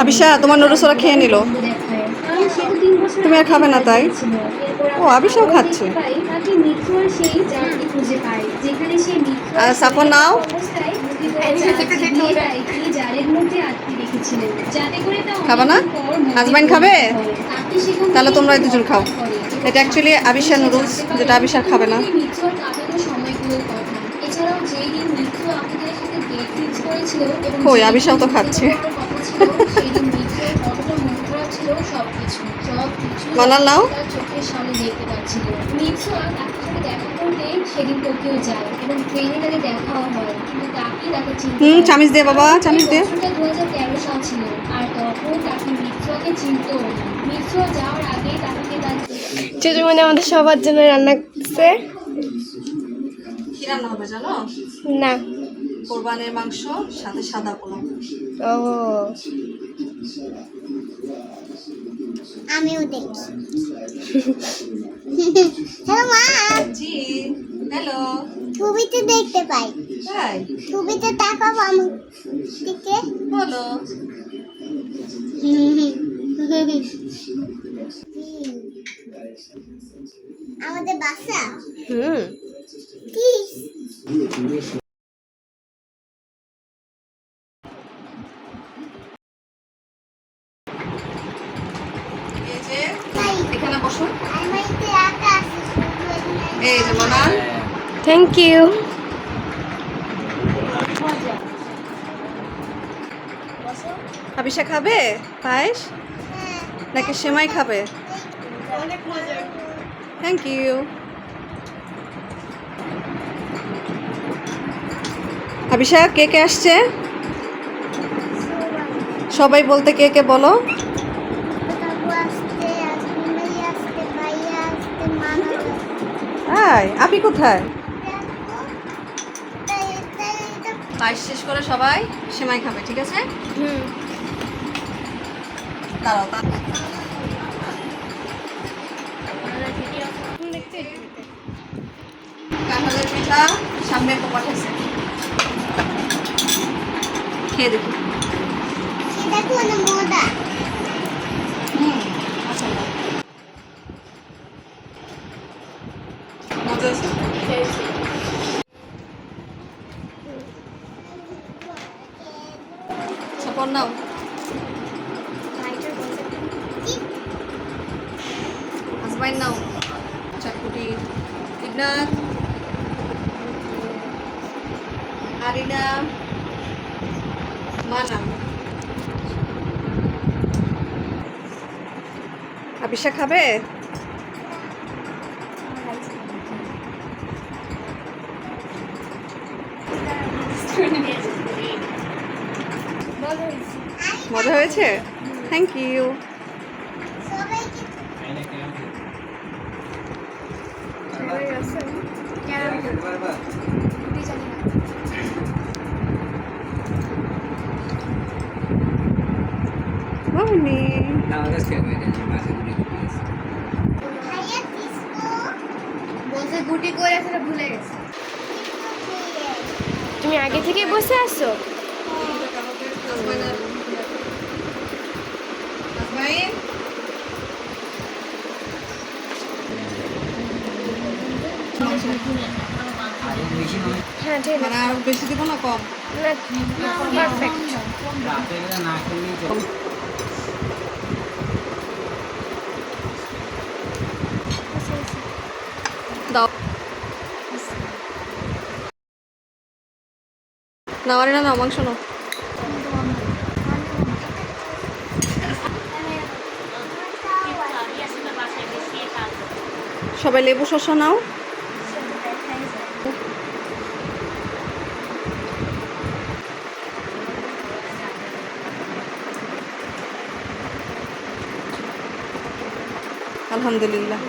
আবিশা তোমার নুডলসরা খেয়ে নিল তুমি আর খাবে না তাই ও আবিশাও খাচ্ছে সাফন নাও খাবে না? হাজবেন্ড খাবে? তাহলে তোমরা দুজন খাও। এটা অ্যাকচুয়ালি আবিশার নুডলস যেটা আবিশার খাবে না কই, আবিশাও তো খাচ্ছে। বিয়ে করার কথা ছিল, সেই দিন মিত্রের কতটা খারাপ ছিল সবকিছু সবকিছু মানাল নাও? চোখের সামনে দেখতে পাচ্ছিল মিত্র তাকে সাথে দেখা করতে সেদিন টোকিও যায় এবং ট্রেনে তাকে দেখাও হয় কিন্তু তাকে তাকে চিনতে হুম চামিচ দে বাবা চামিচ দে আর তাকে মিত্রকে চিনতো মিত্র যাওয়ার আগে তাকে তার মানে আমাদের সবার জন্য রান্না করছে। কি রান্না হবে জানো? না। কোরবানের মাংস সাথে সাদা পোলাও। ও। আমিও দেখি। হ্যালো মা। জি হ্যালো। ছবিতে দেখতে পাই। তাই? ছবিতে আমার দিকে। বলো। আমাদের বাসা? হুম। কি? এই যে তাই। এখানে বসো আমাদের এই যে থ্যাংক ইউ আবিশা খাবে? পায়েস? নাকি সেমাই খাবে? থ্যাংক ইউ আবিশা কে কে আসছে? সবাই বলতে কে কে বলো? বাবু আসতে আসতে মেয়ে আসতে ভাইয়া আসতে মামা হাই আপি কোথায়? পায়েস শেষ করে সবাই সেমাই খাবে ঠিক আছে? হুম। দাঁড়াও কাঁঠালের পিঠা সামনে আপু পাঠাইছে। খেয়ে দেখি। মোদা হুম আচ্ছা। মজা আছে সাপর নাও। আরিনা মানা। আবিশা খাবে? মজা হয়েছে? থ্যাংক ইউ সবাইকে মামনি ভাইয়া ডিস্কো বলছে গুটি করে সেটা ভুলে গেছে। তুমি আগে থেকে বসে আসো হাজবাইন হ্যাঁ ঠিক মানে আরও বেশি দিব না কম। আছে পারফেক্ট দাও। না নাওয়ারে না মাংস নাও সবাই লেবু শসা নাও। আলহামদুলিল্লাহ।